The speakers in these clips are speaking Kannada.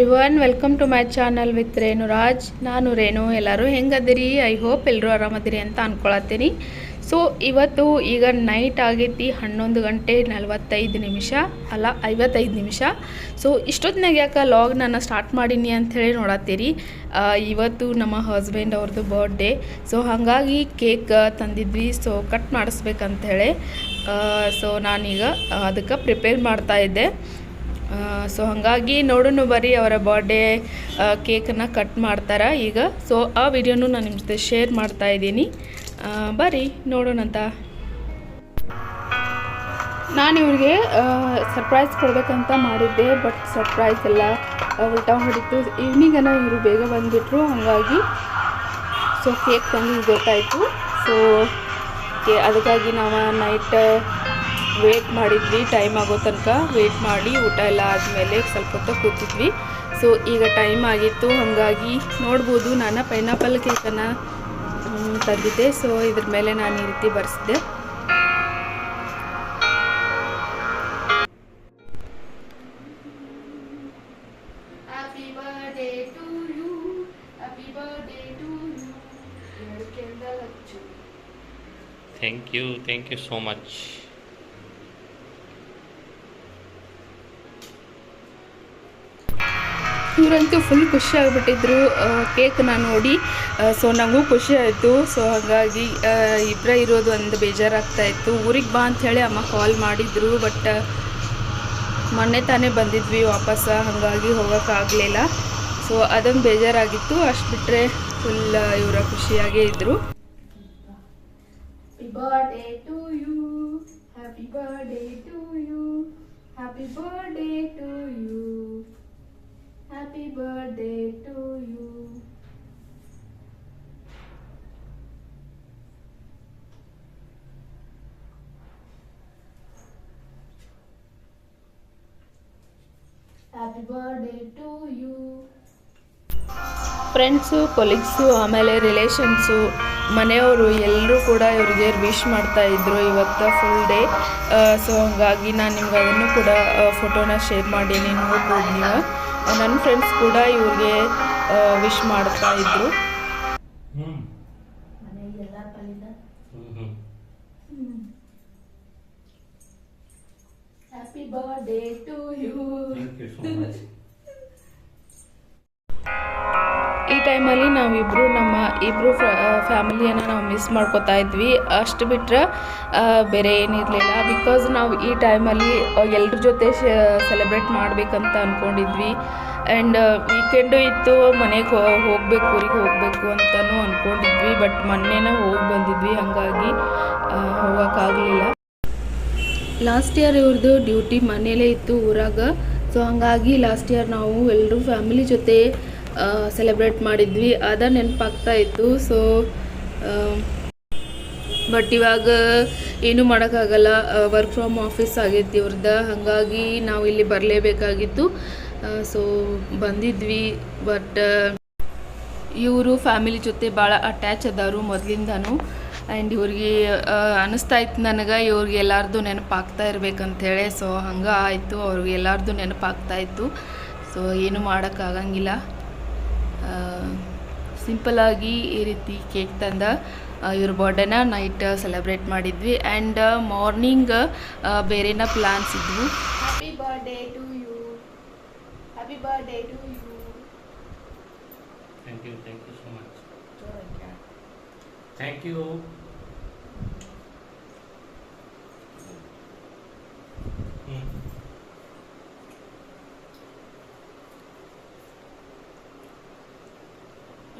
Everyone welcome to my channel with Renu Raj ನಾನು ರೇಣು, ಎಲ್ಲರೂ ಹೆಂಗದಿರಿ? ಐ ಹೋಪ್ ಎಲ್ಲರೂ ಆರಾಮದಿರಿ ಅಂತ ಅಂದ್ಕೊಳತ್ತೀನಿ ಸೊ ಇವತ್ತು ಈಗ ನೈಟ್ ಆಗೈತಿ ಹನ್ನೊಂದು ಗಂಟೆ ನಲ್ವತ್ತೈದು ನಿಮಿಷ. ಅಲ್ಲ, ಐವತ್ತೈದು ನಿಮಿಷ. ಸೊ ಇಷ್ಟೊತ್ತಿನಾಗ ಯಾಕೆ ಲಾಗ್ ನಾನು ಸ್ಟಾರ್ಟ್ ಮಾಡೀನಿ ಅಂಥೇಳಿ ನೋಡತ್ತೀರಿ. ಇವತ್ತು ನಮ್ಮ ಹಸ್ಬೆಂಡ್ ಅವ್ರದ್ದು ಬರ್ಡೇ ಸೊ ಹಾಗಾಗಿ ಕೇಕ್ ತಂದಿದ್ವಿ. ಸೊ ಕಟ್ ಮಾಡಿಸ್ಬೇಕಂಥೇಳಿ. ಸೊ ನಾನೀಗ ಅದಕ್ಕೆ ಪ್ರಿಪೇರ್ ಮಾಡ್ತಾ ಇದ್ದೆ. ಸೊ ಹಾಗಾಗಿ ನೋಡೋಣ ಬರೀ ಅವರ ಬರ್ಡೇ ಕೇಕನ್ನು ಕಟ್ ಮಾಡ್ತಾರೆ ಈಗ. ಸೊ ಆ ವಿಡಿಯೋನು ನಾನು ನಿಮ್ಮ ಜೊತೆ ಶೇರ್ ಮಾಡ್ತಾ ಇದ್ದೀನಿ. ಬರೀ ನೋಡೋಣಂತ ನಾನು ಇವ್ರಿಗೆ ಸರ್ಪ್ರೈಸ್ ಕೊಡಬೇಕಂತ ಮಾಡಿದ್ದೆ ಬಟ್ ಸರ್ಪ್ರೈಸ್ ಎಲ್ಲ ಉಲ್ಟಾ ಹೊಡಿತು. ಈವ್ನಿಂಗನ ಇವರು ಬೇಗ ಬಂದುಬಿಟ್ರು, ಹಾಗಾಗಿ ಸೊ ಕೇಕ್ ತಂದು ಗೊತ್ತಾಯಿತು. ಸೊ ಅದಕ್ಕಾಗಿ ನಾವು ನೈಟ್ ವೇಟ್ ಮಾಡಿದ್ವಿ ಟೈಮ್ ಆಗೋ ತನಕ ವೇಟ್ ಮಾಡಿ ಊಟ ಎಲ್ಲ ಆದಮೇಲೆ ಸ್ವಲ್ಪ ಹೊತ್ತು ಕೂತಿದ್ವಿ. ಸೊ ಈಗ ಟೈಮ್ ಆಗಿತ್ತು ಹಾಗಾಗಿ ನೋಡ್ಬೋದು ನಾನು ಪೈನಾಪಲ್ ಕೇಕನ್ನು ತಂದಿದ್ದೆ. ಸೊ ಇದ್ರ ಮೇಲೆ ನಾನು ಈ ರೀತಿ ಬರೆಸಿದ್ದೆ. To you. To you so ಕೆಂಡಲ್ ಇವರಂತೂ ಫುಲ್ ಖುಷಿ ಆಗಿಬಿಟ್ಟಿದ್ರು. ಕೇಕ್ನ ನೋಡಿ. ಸೊ ನನಗೂ ಖುಷಿ ಆಯಿತು. ಸೊ ಹಾಗಾಗಿ ಇಬ್ಬರ ಇರೋದು ಒಂದು ಬೇಜಾರಾಗ್ತಾ ಇತ್ತು. ಊರಿಗೆ ಬಾ ಅಂಥೇಳಿ ಅಮ್ಮ ಕಾಲ್ ಮಾಡಿದ್ರು ಬಟ್ ಮೊನ್ನೆ ತಾನೇ ಬಂದಿದ್ವಿ ವಾಪಸ್. ಹಾಗಾಗಿ ಹೋಗೋಕ್ಕಾಗಲಿಲ್ಲ ಸೊ ಅದೊಂದು ಬೇಜಾರಾಗಿತ್ತು. ಅಷ್ಟು ಬಿಟ್ಟರೆ ಫುಲ್ ಇವರ ಖುಷಿಯಾಗೇ ಇದ್ದರು Happy birthday to you happy birthday to you. Friends colleagues ಆಮೇಲೆ ರಿಲೇಷನ್ಸು ಮನೆಯವರು ಎಲ್ಲರೂ ಕೂಡ ಇವ್ರಿಗೆ ವಿಶ್ ಮಾಡ್ತಾ ಇದ್ರು ಇವತ್ತು ಫುಲ್ ಡೇ ಸೊ ಹಾಗಾಗಿ ನಾನು ನಿಮ್ಗೆ ಅದನ್ನು ಕೂಡ ಫೋಟೋನ ಶೇರ್ ಮಾಡೀನಿ, ನೋಡ್ಬೋದು ನೀವು. ನನ್ನ ಫ್ರೆಂಡ್ಸ್ ಕೂಡ ಇವ್ರಿಗೆ ವಿಶ್ ಮಾಡ್ತಾ ಇದ್ರು. ಹ್ಯಾಪಿ ಬರ್ಡೇ ಟು ಯು ಈ ಟೈಮಲ್ಲಿ ನಾವಿಬ್ಬರು ನಮ್ಮ ಇಬ್ಬರು ಫ್ಯಾಮಿಲಿಯನ್ನು ನಾವು ಮಿಸ್ ಮಾಡ್ಕೋತಾ ಇದ್ವಿ. ಅಷ್ಟು ಬಿಟ್ಟರೆ ಬೇರೆ ಏನಿರಲಿಲ್ಲ. ಬಿಕಾಸ್ ನಾವು ಈ ಟೈಮಲ್ಲಿ ಎಲ್ಲರ ಜೊತೆ ಸೆಲೆಬ್ರೇಟ್ ಮಾಡಬೇಕಂತ ಅಂದ್ಕೊಂಡಿದ್ವಿ ಆ್ಯಂಡ್ ವೀಕೆಂಡು ಇತ್ತು, ಮನೆಗೆ ಹೋಗಬೇಕು, ಊರಿಗೆ ಹೋಗಬೇಕು ಅಂತಲೂ ಅಂದ್ಕೊಂಡಿದ್ವಿ ಬಟ್ ಮೊನ್ನೆನೇ ಹೋಗಿ ಬಂದಿದ್ವಿ, ಹಾಗಾಗಿ ಹೋಗೋಕ್ಕಾಗಲಿಲ್ಲ. ಲಾಸ್ಟ್ ಇಯರ್ ಇವ್ರದ್ದು ಡ್ಯೂಟಿ ಮನೇಲೇ ಇತ್ತು ಊರಾಗ. ಸೊ ಹಾಗಾಗಿ ಲಾಸ್ಟ್ ಇಯರ್ ನಾವು ಎಲ್ಲರೂ ಫ್ಯಾಮಿಲಿ ಜೊತೆ ಸೆಲೆಬ್ರೇಟ್ ಮಾಡಿದ್ವಿ. ಅದ ನೆನಪಾಗ್ತಾ ಇತ್ತು. ಸೊ ಬಟ್ ಇವಾಗ ಏನೂ ಮಾಡೋಕ್ಕಾಗಲ್ಲ. ವರ್ಕ್ ಫ್ರಮ್ ಆಫೀಸ್ ಆಗೈತಿ ಇವ್ರದ್ದು ಹಾಗಾಗಿ ನಾವು ಇಲ್ಲಿ ಬರಲೇಬೇಕಾಗಿತ್ತು. ಸೊ ಬಂದಿದ್ವಿ. ಬಟ್ ಇವರು ಫ್ಯಾಮಿಲಿ ಜೊತೆ ಭಾಳ ಅಟ್ಯಾಚ್ ಅದಾರು ಮೊದಲಿಂದನೂ. ಆ್ಯಂಡ್ ಇವ್ರಿಗೆ ಅನ್ನಿಸ್ತಾ ಇತ್ತು ನನಗೆ ಇವ್ರಿಗೆ ಎಲ್ಲಾರ್ದು ನೆನಪಾಗ್ತಾ ಇರ್ಬೇಕಂತೇಳಿ. ಸೊ ಹಂಗೆ ಆಯಿತು. ಅವ್ರಿಗೆ ಎಲ್ಲಾರ್ದು ನೆನಪಾಗ್ತಾ ಇತ್ತು. ಸೊ ಏನು ಮಾಡೋಕ್ಕಾಗಂಗಿಲ್ಲ ಸಿಂಪಲಾಗಿ ಈ ರೀತಿ ಕೇಕ್ ತಂದ ಇವ್ರ ಬರ್ಡೇನ ನೈಟ್ ಸೆಲೆಬ್ರೇಟ್ ಮಾಡಿದ್ವಿ. ಆ್ಯಂಡ್ ಮಾರ್ನಿಂಗ್ ಬೇರೆನ ಪ್ಲ್ಯಾನ್ಸ್ ಇದ್ವು. Happy birthday to you happy birthday to you thank you thank you so much thank you.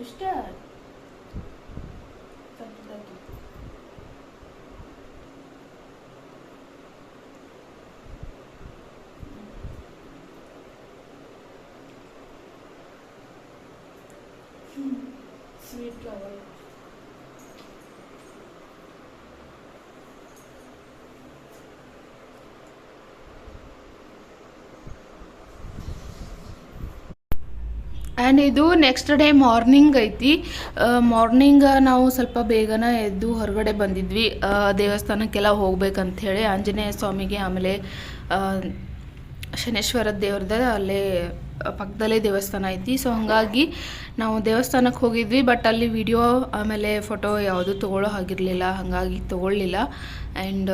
Mr. And ಇದು ನೆಕ್ಸ್ಟ್ ಡೇ ಮಾರ್ನಿಂಗ್ ಐತಿ. ಮಾರ್ನಿಂಗ್ ನಾವು ಸ್ವಲ್ಪ ಬೇಗನೆ ಎದ್ದು ಹೊರಗಡೆ ಬಂದಿದ್ವಿ. ದೇವಸ್ಥಾನಕ್ಕೆಲ್ಲ ಹೋಗ್ಬೇಕಂಥೇಳಿ ಆಂಜನೇಯ ಸ್ವಾಮಿಗೆ ಆಮೇಲೆ ಶನೇಶ್ವರ ದೇವ್ರದ ಅಲ್ಲೇ ಪಕ್ಕದಲ್ಲೇ ದೇವಸ್ಥಾನ ಐತಿ. ಸೊ ಹಾಗಾಗಿ ನಾವು ದೇವಸ್ಥಾನಕ್ಕೆ ಹೋಗಿದ್ವಿ ಬಟ್ ಅಲ್ಲಿ ವಿಡಿಯೋ ಆಮೇಲೆ ಫೋಟೋ ಯಾವುದು ತೊಗೊಳ್ಳೋ ಹಾಗಿರಲಿಲ್ಲ. ಹಾಗಾಗಿ ತೊಗೊಳ್ಳಿಲ್ಲ. ಆ್ಯಂಡ್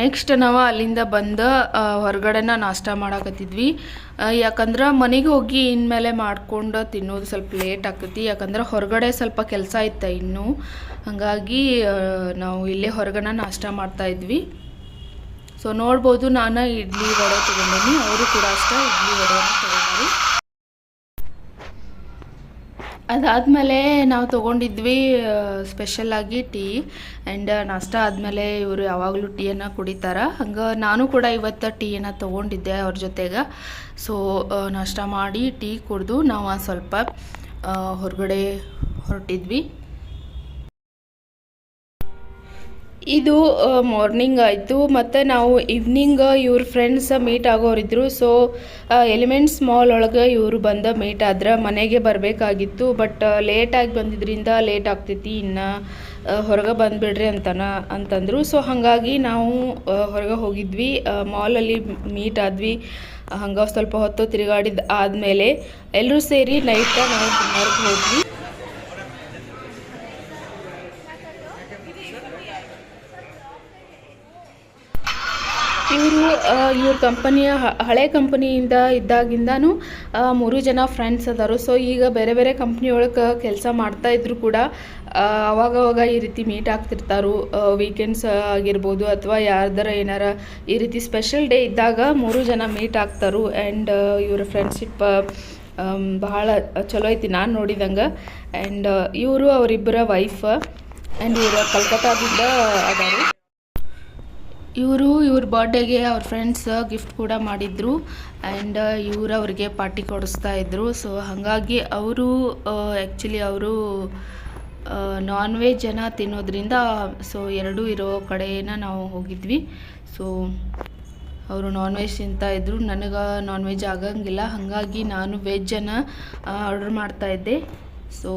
ನೆಕ್ಸ್ಟ್ ನಾವು ಅಲ್ಲಿಂದ ಬಂದು ಹೊರಗಡೆನ ನಾಷ್ಟ ಮಾಡಾಕತ್ತಿದ್ವಿ. ಯಾಕಂದ್ರೆ ಮನೆಗೆ ಹೋಗಿ ಇನ್ಮೇಲೆ ಮಾಡ್ಕೊಂಡು ತಿನ್ನೋದು ಸ್ವಲ್ಪ ಲೇಟ್ ಆಗ್ತೈತಿ ಯಾಕಂದ್ರೆ ಹೊರಗಡೆ ಸ್ವಲ್ಪ ಕೆಲಸ ಇತ್ತು ಇನ್ನೂ. ಹಾಗಾಗಿ ನಾವು ಇಲ್ಲೇ ಹೊರಗಡೆ ನಾಷ್ಟ ಮಾಡ್ತಾ ಇದ್ವಿ. ಸೊ ನೋಡ್ಬೋದು, ನಾನು ಇಡ್ಲಿ ವಡೆ ತೊಗೊಂಡೀನಿ. ಅವರು ಕೂಡ ಅಷ್ಟೇ ಇಡ್ಲಿ ವಡೆಯನ್ನು ತೊಗೊಂಡ್ರು. ಅದಾದಮೇಲೆ ನಾವು ತೊಗೊಂಡಿದ್ವಿ ಸ್ಪೆಷಲಾಗಿ ಟೀ ಆ್ಯಂಡ್ ನಾಷ್ಟ ಆದಮೇಲೆ ಇವರು ಯಾವಾಗಲೂ ಟೀಯನ್ನು ಕುಡಿತಾರೆ. ಹಂಗೆ ನಾನು ಕೂಡ ಇವತ್ತು ಟೀಯನ್ನು ತೊಗೊಂಡಿದ್ದೆ ಅವ್ರ ಜೊತೆಗೆ. ಸೊ ನಾಷ್ಟ ಮಾಡಿ ಟೀ ಕುಡಿದು ನಾವು ಸ್ವಲ್ಪ ಹೊರಗಡೆ ಹೊರಟಿದ್ವಿ. ಇದು ಮಾರ್ನಿಂಗ್ ಆಯಿತು, ಮತ್ತು ನಾವು ಈವ್ನಿಂಗ್ ಇವ್ರ ಫ್ರೆಂಡ್ಸ್ ಮೀಟ್ ಆಗೋರಿದ್ರು. ಸೊ ಎಲಿಮೆಂಟ್ಸ್ ಮಾಲ್ ಒಳಗೆ ಇವರು ಬಂದ ಮೀಟ್ ಆದ್ರೆ ಮನೆಗೆ ಬರಬೇಕಾಗಿತ್ತು. ಬಟ್ ಲೇಟಾಗಿ ಬಂದಿದ್ರಿಂದ ಲೇಟ್ ಆಗ್ತೈತಿ, ಇನ್ನು ಹೊರಗೆ ಬಂದುಬಿಡ್ರಿ ಅಂತನ, ಅಂತಂದರು. ಸೊ ಹಾಗಾಗಿ ನಾವು ಹೊರಗೆ ಹೋಗಿದ್ವಿ. ಮಾಲಲ್ಲಿ ಮೀಟ್ ಆದ್ವಿ. ಹಂಗೆ ಸ್ವಲ್ಪ ಹೊತ್ತು ತಿರುಗಾಡಿದ ಆದಮೇಲೆ ಎಲ್ಲರೂ ಸೇರಿ ನೈಟ್ ನಾವು ಡಿನ್ನರ್ಗೆ ಹೋದ್ವಿ. ಇವರು ಕಂಪನಿಯ ಹಳೆ ಕಂಪನಿಯಿಂದ ಇದ್ದಾಗಿಂದನೂ ಮೂರು ಜನ ಫ್ರೆಂಡ್ಸ್ ಅದಾರು. ಸೊ ಈಗ ಬೇರೆ ಬೇರೆ ಕಂಪ್ನಿ ಒಳಗೆ ಕೆಲಸ ಮಾಡ್ತಾ ಇದ್ರು ಕೂಡ ಅವಾಗವಾಗ ಈ ರೀತಿ ಮೀಟ್ ಆಗ್ತಿರ್ತಾರು. ವೀಕೆಂಡ್ಸ್ ಆಗಿರ್ಬೋದು ಅಥವಾ ಯಾರ್ದಾರ ಏನಾರ ಈ ರೀತಿ ಸ್ಪೆಷಲ್ ಡೇ ಇದ್ದಾಗ ಮೂರು ಜನ ಮೀಟ್ ಆಗ್ತಾರು. ಆ್ಯಂಡ್ ಇವರ ಫ್ರೆಂಡ್ಶಿಪ್ ಬಹಳ ಚಲೋ ಐತಿ ನಾನು ನೋಡಿದಂಗೆ. ಆ್ಯಂಡ್ ಇವರು ಅವರಿಬ್ಬರ ವೈಫ್ ಆ್ಯಂಡ್ ಇವರು ಕಲ್ಕತ್ತಾದಿಂದ ಅದಾರು. ಇವರು ಇವ್ರ ಬರ್ಡೇಗೆ ಅವ್ರ ಫ್ರೆಂಡ್ಸ್ ಗಿಫ್ಟ್ ಕೂಡ ಮಾಡಿದ್ರು ಆ್ಯಂಡ್ ಇವರು ಅವ್ರಿಗೆ ಪಾರ್ಟಿ ಕೊಡಿಸ್ತಾ ಇದ್ರು. ಸೊ ಹಾಗಾಗಿ ಅವರು ಆ್ಯಕ್ಚುಲಿ ಅವರು ನಾನ್ ವೆಜ್ ಜನ ತಿನ್ನೋದ್ರಿಂದ ಸೊ ಎರಡೂ ಇರೋ ಕಡೆನ ನಾವು ಹೋಗಿದ್ವಿ. ಸೊ ಅವರು ನಾನ್ ವೆಜ್ ತಿಂತಾ ಇದ್ರು. ನನಗೆ ನಾನ್ ವೆಜ್ ಆಗಂಗಿಲ್ಲ. ಹಾಗಾಗಿ ನಾನು ವೆಜ್ಜನ್ನು ಆರ್ಡರ್ ಮಾಡ್ತಾ ಇದ್ದೆ. ಸೊ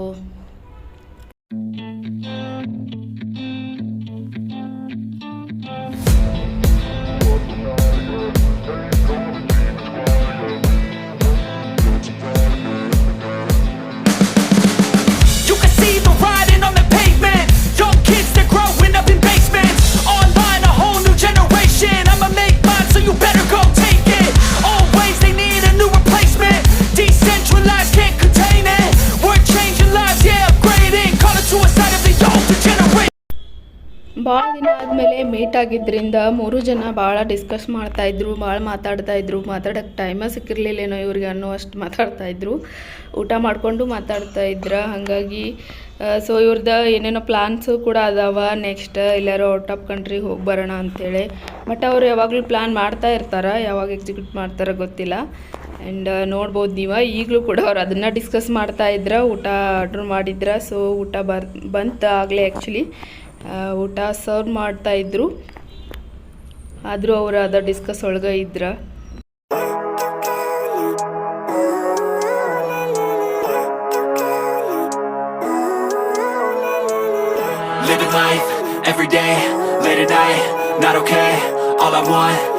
ಮೀಟ್ ಆಗಿದ್ದರಿಂದ ಮೂರು ಜನ ಭಾಳ ಡಿಸ್ಕಸ್ ಮಾಡ್ತಾಯಿದ್ರು ಭಾಳ ಮಾತಾಡ್ತಾ ಇದ್ರು. ಮಾತಾಡೋಕ್ಕೆ ಟೈಮೇ ಸಿಕ್ಕಿರ್ಲಿಲ್ಲೇನೋ ಇವ್ರಿಗೆ ಅನ್ನೋ ಅಷ್ಟು ಮಾತಾಡ್ತಾ ಇದ್ರು. ಊಟ ಮಾಡಿಕೊಂಡು ಮಾತಾಡ್ತಾ ಇದ್ರ. ಹಾಗಾಗಿ ಸೊ ಇವ್ರದ್ದು ಏನೇನೋ ಪ್ಲಾನ್ಸು ಕೂಡ ಅದಾವ. ನೆಕ್ಸ್ಟ್ ಎಲ್ಲರೂ ಔಟ್ ಆಫ್ ಕಂಟ್ರಿಗೆ ಹೋಗಿ ಬರೋಣ ಅಂಥೇಳಿ ಬಟ್ ಅವ್ರು ಯಾವಾಗಲೂ ಪ್ಲ್ಯಾನ್ ಮಾಡ್ತಾ ಇರ್ತಾರೆ. ಯಾವಾಗ ಎಕ್ಸಿಕ್ಯೂಟ್ ಮಾಡ್ತಾರೋ ಗೊತ್ತಿಲ್ಲ. ಆ್ಯಂಡ್ ನೋಡ್ಬೋದು ನೀವು. ಈಗಲೂ ಕೂಡ ಅವ್ರು ಅದನ್ನು ಡಿಸ್ಕಸ್ ಮಾಡ್ತಾ ಇದ್ರೆ. ಊಟ ಆರ್ಡ್ರ್ ಮಾಡಿದ್ರ. ಸೊ ಊಟ ಬರ್ ಬಂತು ಆಗಲೇ ಆ್ಯಕ್ಚುಲಿ ಊಟ ಸರ್ವ್ ಮಾಡ್ತಾ ಇದ್ರು ಆದರೂ ಅವರು ಅದ ಡಿಸ್ಕಸ್ ಒಳಗೆ ಇದ್ರ every day, late at night, not okay. All I want,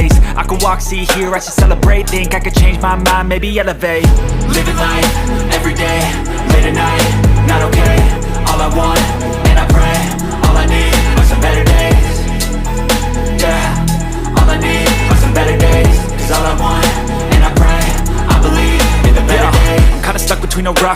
I could walk, see, hear, I should celebrate. Think I could change my mind, maybe elevate. Living life every day, late at night, not okay. All I want,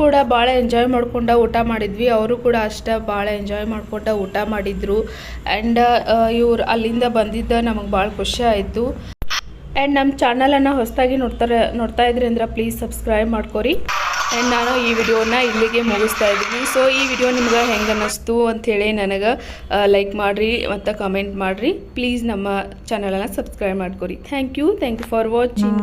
ಕೂಡ ಭಾಳ ಎಂಜಾಯ್ ಮಾಡ್ಕೊಂಡ ಊಟ ಮಾಡಿದ್ವಿ. ಅವರು ಕೂಡ ಅಷ್ಟೇ ಭಾಳ ಎಂಜಾಯ್ ಮಾಡ್ಕೊಂಡ ಊಟ ಮಾಡಿದರು. ಆ್ಯಂಡ್ ಇವ್ರು ಅಲ್ಲಿಂದ ಬಂದಿದ್ದ ನಮಗೆ ಭಾಳ ಖುಷಿ ಆಯಿತು. ಆ್ಯಂಡ್ ನಮ್ಮ ಚಾನಲನ್ನು ಹೊಸದಾಗಿ ನೋಡ್ತಾರೆ, ನೋಡ್ತಾ ಇದ್ರಿ ಅಂದ್ರೆ ಪ್ಲೀಸ್ ಸಬ್ಸ್ಕ್ರೈಬ್ ಮಾಡ್ಕೊರಿ. ಆ್ಯಂಡ್ ನಾನು ಈ ವಿಡಿಯೋನ ಇಲ್ಲಿಗೆ ಮುಗಿಸ್ತಾ ಇದ್ದೀನಿ. ಸೊ ಈ ವಿಡಿಯೋ ನಿಮ್ಗೆ ಹೆಂಗೆ ಅನ್ನಿಸ್ತು ಅಂಥೇಳಿ ನನಗೆ ಲೈಕ್ ಮಾಡಿರಿ ಮತ್ತು ಕಮೆಂಟ್ ಮಾಡಿರಿ. ಪ್ಲೀಸ್ ನಮ್ಮ ಚಾನಲನ್ನು ಸಬ್ಸ್ಕ್ರೈಬ್ ಮಾಡ್ಕೊರಿ. Thank you thank you for watching